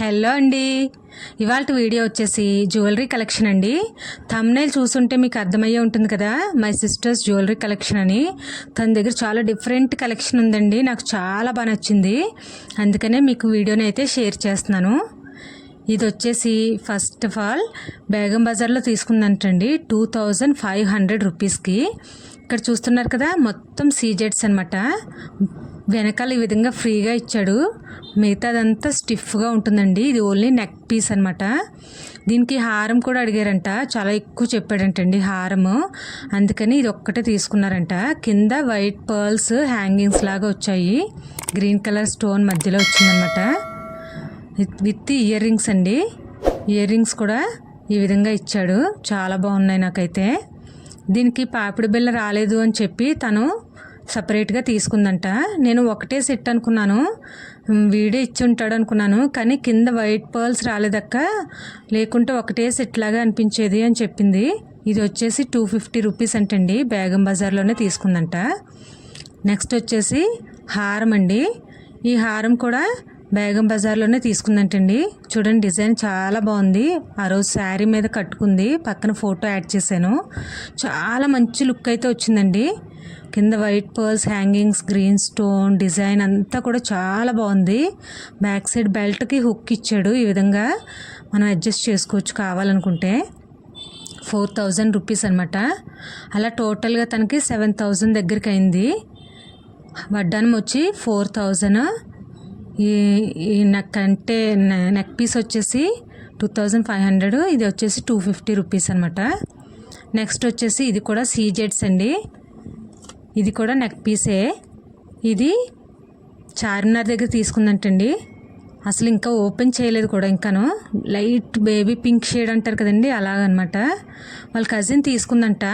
Hello అండి. ఇవాళ video వచ్చేసి జ్యువెలరీ కలెక్షన్ అండి. తమ్నైల్ చూస్తుంటే మీకు అర్థమయ్యే ఉంటుంది కదా మై సిస్టర్స్ జ్యువెలరీ కలెక్షన్ అని. తన దగ్గర చాలా డిఫరెంట్ కలెక్షన్ ఉందండి నాకు చాలా బాగా నచ్చింది. అందుకనే మీకు వీడియోని అయితే షేర్ చేస్తున్నాను. ఇది వచ్చేసి ఫస్ట్ ఆఫ్ ఆల్ బేగం బజార్లో తీసుకుందంటండి టూ థౌజండ్ ఫైవ్ హండ్రెడ్ రూపీస్కి. ఇక్కడ చూస్తున్నారు కదా మొత్తం సీజెట్స్ అనమాట వెనకాల ఈ విధంగా ఫ్రీగా ఇచ్చాడు. మిగతాదంతా స్టిఫ్గా ఉంటుందండి. ఇది ఓన్లీ నెక్ పీస్ అనమాట దీనికి హారం కూడా అడిగారంట. చాలా ఎక్కువ చెప్పాడంటండి హారము. అందుకని ఇది ఒక్కటే తీసుకున్నారంట. కింద వైట్ పర్ల్స్ హ్యాంగింగ్స్ లాగా వచ్చాయి. గ్రీన్ కలర్ స్టోన్ మధ్యలో వచ్చిందనమాట విత్ విత్ ఇయర్ రింగ్స్ అండి. ఇయర్ రింగ్స్ కూడా ఈ విధంగా ఇచ్చాడు. చాలా బాగున్నాయి నాకైతే. దీనికి పాపిడి బిళ్ళ రాలేదు అని చెప్పి తను సపరేట్గా తీసుకుందంట. నేను ఒకటే సెట్ అనుకున్నాను. వీడే ఇచ్చి ఉంటాడు అనుకున్నాను కానీ కింద వైట్ పర్ల్స్ రాలేదక్క. లేకుంటే ఒకటే సెట్ లాగా అనిపించేది అని చెప్పింది. ఇది వచ్చేసి టూ ఫిఫ్టీ రూపీస్ అంటండి. బేగం బజార్లోనే తీసుకుందంట. నెక్స్ట్ వచ్చేసి హారం అండి. ఈ హారం కూడా బేగం బజార్లోనే తీసుకుందంటండి. చూడండి డిజైన్ చాలా బాగుంది. ఆ రోజు శారీ మీద కట్టుకుంది. పక్కన ఫోటో యాడ్ చేశాను. చాలా మంచి లుక్ అయితే వచ్చిందండి. కింద white pearls hangings green stone design అంతా కూడా చాలా బాగుంది. బ్యాక్ సైడ్ బెల్ట్కి హుక్ ఇచ్చాడు. ఈ విధంగా మనం అడ్జస్ట్ చేసుకోవచ్చు కావాలనుకుంటే. ఫోర్ థౌజండ్ రూపీస్ అనమాట అలా టోటల్గా తనకి సెవెన్ థౌజండ్ దగ్గరికి అయింది. వడ్డానం వచ్చి ఫోర్ థౌజండ్. ఈ ఈ నెక్ అంటే నె- నెక్ పీస్ వచ్చేసి టూ థౌజండ్ ఫైవ్ హండ్రెడ్. ఇది వచ్చేసి టూ ఫిఫ్టీ రూపీస్ అనమాట నెక్స్ట్ వచ్చేసి ఇది కూడా సీజెడ్స్ అండి. ఇది కూడా నెక్ పీసే ఇది చార్మినార్ దగ్గర తీసుకుందంటండి. అసలు ఇంకా ఓపెన్ చేయలేదు కూడా ఇంకాను. లైట్ బేబీ పింక్ షేడ్ అంటారు కదండి అలాగనమాట. వాళ్ళ కజిన్ తీసుకుందంట.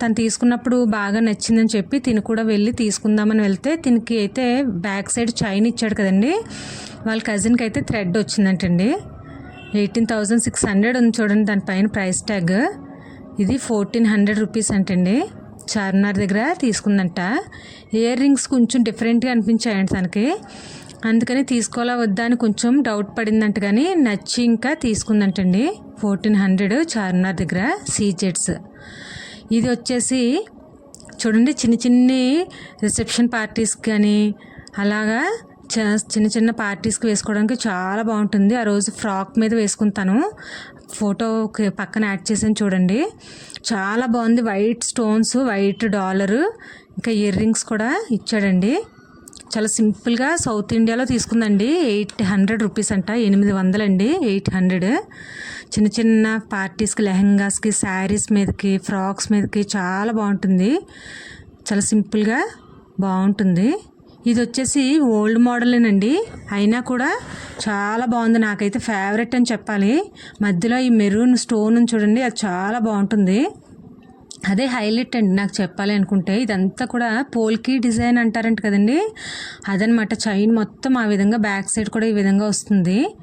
తను తీసుకున్నప్పుడు బాగా నచ్చిందని చెప్పి తిని కూడా వెళ్ళి తీసుకుందామని వెళ్తే తినికి అయితే బ్యాక్ సైడ్ చైన్ ఇచ్చాడు కదండి. వాళ్ళ కజిన్కి అయితే థ్రెడ్ వచ్చిందంటండి. ఎయిటీన్ థౌజండ్ సిక్స్ హండ్రెడ్ ఉంది చూడండి దానిపైన ప్రైస్ ట్యాగ్ ఇది ఫోర్టీన్ హండ్రెడ్ రూపీస్ అంటండి. చార్మినార్ దగ్గర తీసుకుందంట. ఇయర్ రింగ్స్ కొంచెం డిఫరెంట్గా అనిపించాయండి తనకి. అందుకని తీసుకోవాలా వద్దా అని కొంచెం డౌట్ పడిందంట కానీ నచ్చి ఇంకా తీసుకుందంటండి. ఫోర్టీన్ హండ్రెడ్ చార్మినార్ దగ్గర సీజెట్స్ ఇది వచ్చేసి చూడండి చిన్న చిన్ని రిసెప్షన్ పార్టీస్కి కానీ అలాగా చ- చిన్న చిన్న పార్టీస్కి వేసుకోవడానికి చాలా బాగుంటుంది. ఆ రోజు ఫ్రాక్ మీద వేసుకుంటాను ఫోటో పక్కన యాడ్ చేసాను చూడండి. చాలా బాగుంది. వైట్ స్టోన్స్ వైట్ డాలరు ఇంకా ఇయర్ రింగ్స్ కూడా ఇచ్చాడండి. చాలా సింపుల్గా సౌత్ ఇండియాలో తీసుకుందండి. ఎయిట్ హండ్రెడ్ రూపీస్ అంట. ఎనిమిది వందలండి. Eight hundred. చిన్న చిన్న పార్టీస్కి లెహంగాస్కి శారీస్ మీదకి ఫ్రాక్స్ మీదకి చాలా బాగుంటుంది. చాలా సింపుల్గా బాగుంటుంది. ఇది వచ్చేసి ఓల్డ్ మోడలేనండి. అయినా కూడా చాలా బాగుంది. నాకైతే ఫేవరెట్ అని చెప్పాలి. మధ్యలో ఈ మెరూన్ స్టోన్ చూడండి. అది చాలా బాగుంటుంది. అదే హైలైట్ అండి నాకు చెప్పాలి అనుకుంటే. ఇదంతా కూడా పోల్కి డిజైన్ అంటారంట కదండి. అదనమాట చైన్ మొత్తం ఆ విధంగా బ్యాక్ సైడ్ కూడా ఈ విధంగా వస్తుంది.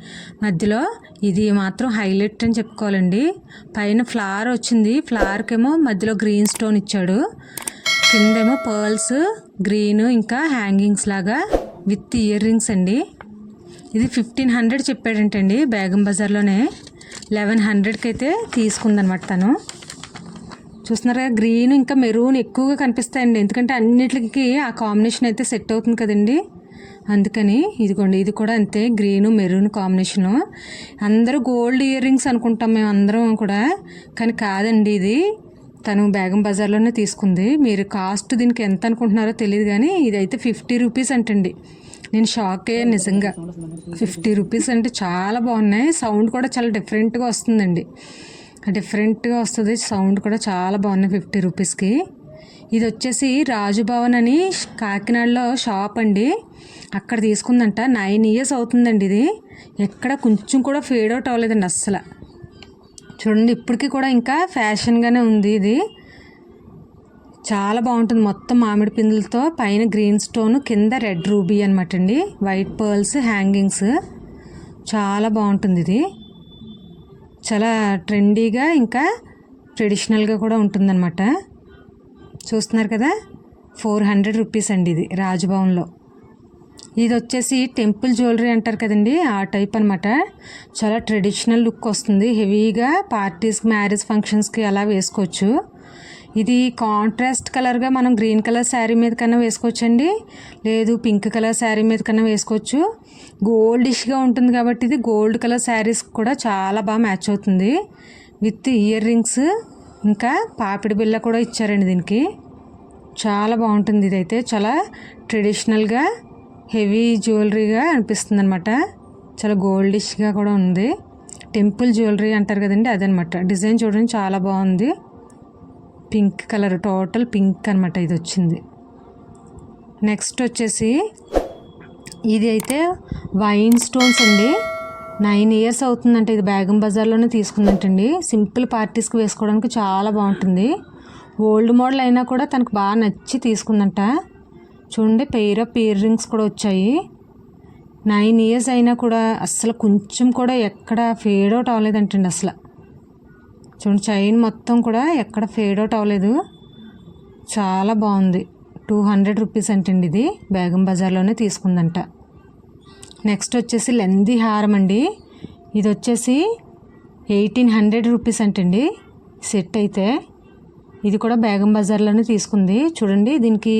మధ్యలో ఇది మాత్రం హైలైట్ అని చెప్పుకోవాలండి. పైన ఫ్లవర్ వచ్చింది. ఫ్లవర్కేమో మధ్యలో గ్రీన్ స్టోన్ ఇచ్చాడు. కిందేమో పర్ల్స్ గ్రీన్ ఇంకా హ్యాంగింగ్స్ లాగా విత్ ఇయర్ రింగ్స్ అండి. ఇది ఫిఫ్టీన్ హండ్రెడ్ చెప్పాడంటండి బేగం బజార్లోనే. లెవెన్ హండ్రెడ్కి అయితే తీసుకుందనమాట తను. చూస్తున్నారా గ్రీన్ ఇంకా మెరూన్ ఎక్కువగా కనిపిస్తాయండి. ఎందుకంటే అన్నిటికి ఆ కాంబినేషన్ అయితే సెట్ అవుతుంది కదండి. అందుకని ఇదిగోండి ఇది కూడా అంతే గ్రీను మెరూన్ కాంబినేషను. అందరూ గోల్డ్ ఇయర్ రింగ్స్ అనుకుంటాం మేము అందరం కూడా. కానీ కాదండి ఇది. తను బేగం బజార్లోనే తీసుకుంది. మీరు కాస్ట్ దీనికి ఎంత అనుకుంటున్నారో తెలియదు కానీ ఇదైతే ఫిఫ్టీ రూపీస్ అంటండి. నేను షాక్ అయ్యాను నిజంగా. ఫిఫ్టీ రూపీస్ అంటే చాలా బాగున్నాయి. సౌండ్ కూడా చాలా డిఫరెంట్గా వస్తుందండి. డిఫరెంట్గా వస్తుంది. సౌండ్ కూడా చాలా బాగున్నాయి ఫిఫ్టీ రూపీస్కి. ఇది వచ్చేసి రాజుభవన్ అని కాకినాడలో షాప్ అండి. అక్కడ తీసుకుందంట. నైన్ ఇయర్స్ అవుతుందండి ఇది. ఎక్కడ కొంచెం కూడా ఫేడ్ అవుట్ అవ్వలేదండి అస్సలు. చూడండి ఇప్పటికీ కూడా ఇంకా ఫ్యాషన్గానే ఉంది ఇది. చాలా బాగుంటుంది. మొత్తం మామిడి పిందులతో పైన గ్రీన్ స్టోన్ కింద రెడ్ రూబీ అనమాట అండి. వైట్ పర్ల్స్ హ్యాంగింగ్స్ చాలా బాగుంటుంది ఇది. చాలా ట్రెండీగా ఇంకా ట్రెడిషనల్గా కూడా ఉంటుందన్నమాట. చూస్తున్నారు కదా? ఫోర్ హండ్రెడ్ రూపీస్ అండి ఇది రాజ్భవన్లో. ఇది వచ్చేసి టెంపుల్ జ్యువెలరీ అంటారు కదండి ఆ టైప్ అనమాట చాలా ట్రెడిషనల్ లుక్ వస్తుంది. హెవీగా పార్టీస్కి మ్యారేజ్ ఫంక్షన్స్కి అలా వేసుకోవచ్చు. ఇది కాంట్రాస్ట్ కలర్గా మనం గ్రీన్ కలర్ శారీ మీద కన్నా వేసుకోవచ్చండి. లేదు పింక్ కలర్ శారీ మీద కన్నా వేసుకోవచ్చు. గోల్డిష్గా ఉంటుంది కాబట్టి ఇది గోల్డ్ కలర్ శారీస్ కూడా చాలా బాగా మ్యాచ్ అవుతుంది. విత్ ఇయర్ రింగ్స్ ఇంకా పాపిడి బిల్ల కూడా ఇచ్చారండి దీనికి. చాలా బాగుంటుంది ఇదైతే. చాలా ట్రెడిషనల్గా హెవీ జ్యువెలరీగా అనిపిస్తుంది అనమాట చాలా గోల్డిష్గా కూడా ఉంది. టెంపుల్ జ్యువెలరీ అంటారు కదండి అదనమాట డిజైన్ చూడండి చాలా బాగుంది. పింక్ కలర్ టోటల్ పింక్ అనమాట ఇది వచ్చింది నెక్స్ట్ వచ్చేసి ఇది అయితే వైన్ స్టోన్స్ అండి. నైన్ ఇయర్స్ అవుతుందంటే ఇది బేగం బజార్లోనే తీసుకుందంటండి. సింపుల్ పార్టీస్కి వేసుకోవడానికి చాలా బాగుంటుంది. ఓల్డ్ మోడల్ అయినా కూడా తనకు బాగా నచ్చి తీసుకుందంట. చూడండి పెయిర్ ఆఫ్ ఇయర్ రింగ్స్ కూడా వచ్చాయి. నైన్ ఇయర్స్ అయినా కూడా అస్సలు కొంచెం కూడా ఎక్కడ ఫేడ్ అవుట్ అవ్వలేదంటండి అసలు చూడండి చైన్ మొత్తం కూడా ఎక్కడ ఫేడ్ అవుట్ అవ్వలేదు. చాలా బాగుంది. టూ హండ్రెడ్ రూపీస్ అంటండి ఇది. బేగం బజార్లోనే తీసుకుందంట. నెక్స్ట్ వచ్చేసి లెందీ హారం అండి. ఇది వచ్చేసి ఎయిటీన్ హండ్రెడ్ రూపీస్ అంటండి. సెట్ అయితే. ఇది కూడా బేగం బజార్లోనే తీసుకుంది. చూడండి దీనికి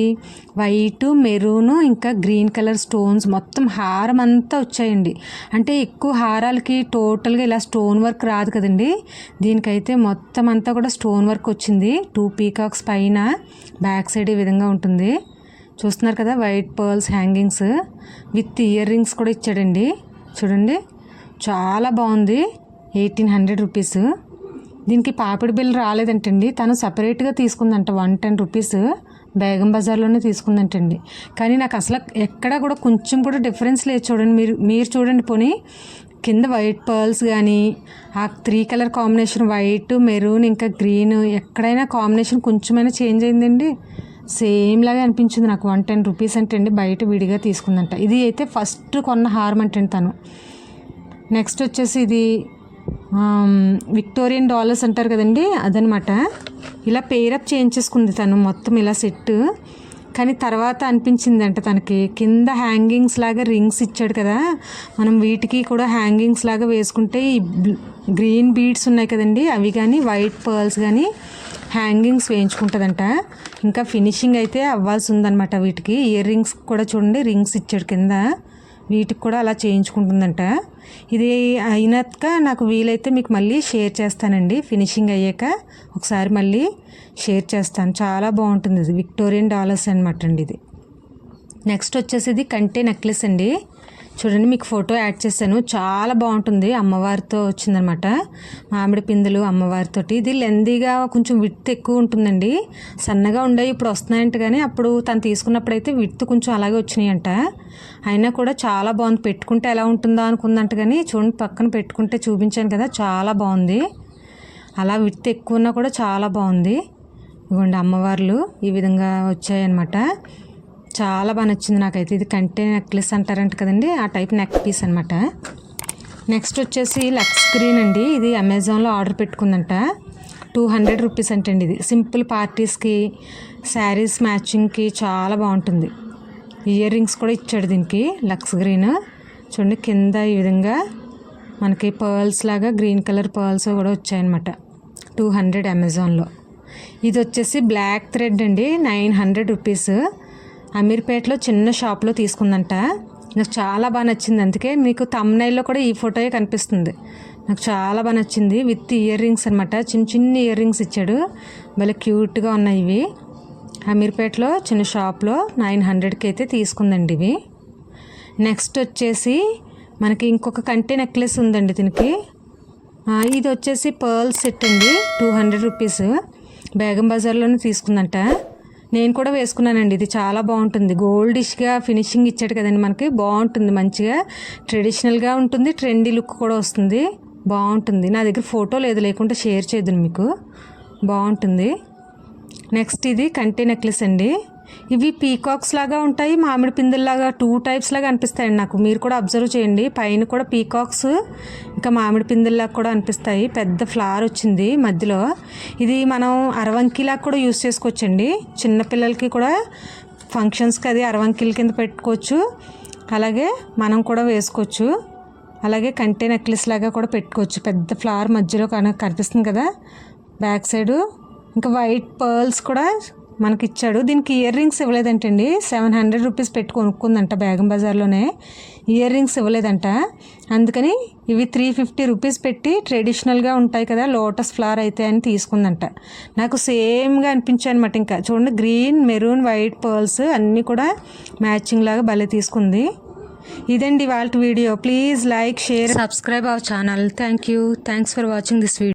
వైట్ మెరూన్ ఇంకా గ్రీన్ కలర్ స్టోన్స్ మొత్తం హారం అంతా వచ్చాయండి. అంటే ఎక్కువ హారాలకి టోటల్గా ఇలా స్టోన్ వర్క్ రాదు కదండి. దీనికైతే మొత్తం అంతా కూడా స్టోన్ వర్క్ వచ్చింది. టూ పీకాక్స్ పైన బ్యాక్ సైడ్ ఈ విధంగా ఉంటుంది. చూస్తున్నారు కదా white pearls hangings with earrings కూడా ఇచ్చాడండి. చూడండి చాలా బాగుంది. Eighteen hundred rupees. దీనికి పాపిడి బిల్ రాలేదంటండి. తను సపరేట్గా తీసుకుందంట వన్ టెన్ రూపీస్. బేగం బజార్లోనే తీసుకుందంటండి. కానీ నాకు అసలు ఎక్కడా కూడా కొంచెం కూడా డిఫరెన్స్ లేదు చూడండి. మీరు మీరు చూడండి పోనీ. కింద వైట్ పర్ల్స్ కానీ ఆ three colour combination white maroon ఇంకా గ్రీన్ ఎక్కడైనా కాంబినేషన్ కొంచెమైనా చేంజ్ అయిందండి. సేమ్ లాగా అనిపించింది నాకు. వన్ టెన్ రూపీస్ అంటే అండి బయట విడిగా తీసుకుందంట. ఇది అయితే ఫస్ట్ కొన్న హారం అంటే తను. నెక్స్ట్ వచ్చేసి ఇది విక్టోరియన్ డాలర్స్ అంటారు కదండి అదనమాట. ఇలా పేరప్ చేయించేసుకుంది తను మొత్తం ఇలా సెట్ కానీ తర్వాత అనిపించింది అంట తనకి కింద హ్యాంగింగ్స్ లాగా రింగ్స్ ఇచ్చాడు కదా. మనం వీటికి కూడా హ్యాంగింగ్స్ లాగా వేసుకుంటే ఈ గ్రీన్ బీడ్స్ ఉన్నాయి కదండి అవి కానీ వైట్ పర్ల్స్ కానీ హ్యాంగింగ్స్ వేయించుకుంటుందంట. ఇంకా ఫినిషింగ్ అయితే అవ్వాల్సి ఉందన్నమాట వీటికి. ఇయర్ రింగ్స్ కూడా చూడండి రింగ్స్ ఇచ్చాడు కింద. వీటికి కూడా అలా చేయించుకుంటుందంట. ఇది అయినాక నాకు వీలైతే మీకు మళ్ళీ షేర్ చేస్తానండి. ఫినిషింగ్ అయ్యాక ఒకసారి మళ్ళీ షేర్ చేస్తాను. చాలా బాగుంటుంది ఇది. విక్టోరియన్ డాలర్స్ అనమాట అండి ఇది. నెక్స్ట్ వచ్చేసి ఇది కంటే నెక్లెస్ అండి. చూడండి మీకు ఫోటో యాడ్ చేశాను. చాలా బాగుంటుంది. అమ్మవారితో వచ్చిందనమాట. మామిడి పిందెలు అమ్మవారితోటి. ఇది లెందీగా కొంచెం విత్ ఎక్కువ ఉంటుందండి. సన్నగా ఉండేవి ఇప్పుడు వస్తున్నాయంట కానీ అప్పుడు తను తీసుకున్నప్పుడు అయితే విత్ కొంచెం అలాగే వచ్చినాయంట. అయినా కూడా చాలా బాగుంది. పెట్టుకుంటే ఎలా ఉంటుందో అనుకుందంట కానీ చూడండి పక్కన పెట్టుకుంటే చూపించాను కదా చాలా బాగుంది. అలా విత్ ఎక్కువ ఉన్నా కూడా చాలా బాగుంది. ఇవ్వండి అమ్మవార్లు ఈ విధంగా వచ్చాయన్నమాట. చాలా బాగా నచ్చింది నాకైతే. ఇది కంటే నెక్లెస్ అంటారంట కదండి ఆ టైప్ నెక్ పీస్ అనమాట నెక్స్ట్ వచ్చేసి లక్స్ గ్రీన్ అండి. ఇది అమెజాన్లో ఆర్డర్ పెట్టుకుందంట. టూ హండ్రెడ్ రూపీస్ అంటండి ఇది. సింపుల్ పార్టీస్కి శారీస్ మ్యాచింగ్కి చాలా బాగుంటుంది. ఇయర్ రింగ్స్ కూడా ఇచ్చాడు దీనికి లక్స్ గ్రీన్. చూడండి కింద ఈ విధంగా మనకి పర్ల్స్ లాగా గ్రీన్ కలర్ పర్ల్స్ కూడా వచ్చాయన్నమాట. టూ హండ్రెడ్ అమెజాన్లో. ఇది వచ్చేసి బ్లాక్ థ్రెడ్ అండి. Nine hundred rupees. అమీర్పేటలో చిన్న షాప్లో తీసుకుందంట. నాకు చాలా బాగా నచ్చింది. అందుకే మీకు తమ్నైల్లో కూడా ఈ ఫోటోయే కనిపిస్తుంది. నాకు చాలా బాగా నచ్చింది. విత్ ఇయర్ రింగ్స్ అనమాట చిన్న చిన్న ఇయర్ రింగ్స్ ఇచ్చాడు. భలే క్యూట్గా ఉన్నాయి ఇవి. అమీర్పేటలో చిన్న షాప్లో నైన్ హండ్రెడ్కి అయితే తీసుకుందండి ఇవి. నెక్స్ట్ వచ్చేసి మనకి ఇంకొక కంటి నెక్లెస్ ఉందండి దీనికి. ఇది వచ్చేసి పర్ల్ సెట్ అండి. టూ హండ్రెడ్ రూపీస్ బేగం బజార్లోనే తీసుకుందంట. నేను కూడా వేసుకున్నానండి. ఇది చాలా బాగుంటుంది. గోల్డిష్గా ఫినిషింగ్ ఇచ్చాడు కదండి మనకి. బాగుంటుంది మంచిగా. ట్రెడిషనల్గా ఉంటుంది. ట్రెండీ లుక్ కూడా వస్తుంది. బాగుంటుంది. నా దగ్గర ఫోటో లేదు. లేకుంటే షేర్ చేద్దాను మీకు. బాగుంటుంది. నెక్స్ట్ ఇది కంటి నెక్లెస్ అండి. ఇవి పీకాక్స్ లాగా ఉంటాయి మామిడి పిందుల్లాగా టూ టైప్స్ లాగా అనిపిస్తాయండి నాకు. మీరు కూడా అబ్జర్వ్ చేయండి. పైన కూడా పీకాక్స్ ఇంకా మామిడి పిందుల్లాగా కూడా అనిపిస్తాయి. పెద్ద ఫ్లవర్ వచ్చింది మధ్యలో. ఇది మనం అరవంకిలాగా కూడా యూస్ చేసుకోవచ్చండి. చిన్నపిల్లలకి కూడా ఫంక్షన్స్కి అది అరవంకిల కింద పెట్టుకోవచ్చు. అలాగే మనం కూడా వేసుకోవచ్చు. అలాగే కంటే నెక్లెస్ లాగా కూడా పెట్టుకోవచ్చు. పెద్ద ఫ్లవర్ మధ్యలో కన కనిపిస్తుంది కదా. బ్యాక్ సైడు ఇంకా వైట్ పర్ల్స్ కూడా మనకి ఇచ్చాడు దీనికి ఇయర్ రింగ్స్ ఇవ్వలేదంటండి. సెవెన్ హండ్రెడ్ రూపీస్ పెట్టి కొనుక్కుందంట బేగం బజార్లోనే. ఇయర్ రింగ్స్ ఇవ్వలేదంట. అందుకని ఇవి త్రీ ఫిఫ్టీ రూపీస్ పెట్టి ట్రెడిషనల్గా ఉంటాయి కదా లోటస్ ఫ్లవర్ అయితే అని తీసుకుందంట. నాకు సేమ్గా అనిపించాయి అనమాట ఇంకా. చూడండి గ్రీన్ మెరూన్ వైట్ పర్ల్స్ అన్నీ కూడా మ్యాచింగ్ లాగా భలే తీసుకుంది. ఇదండి వాళ్ళ video. Please like share. Subscribe our channel. Thank you. Thanks for watching this video.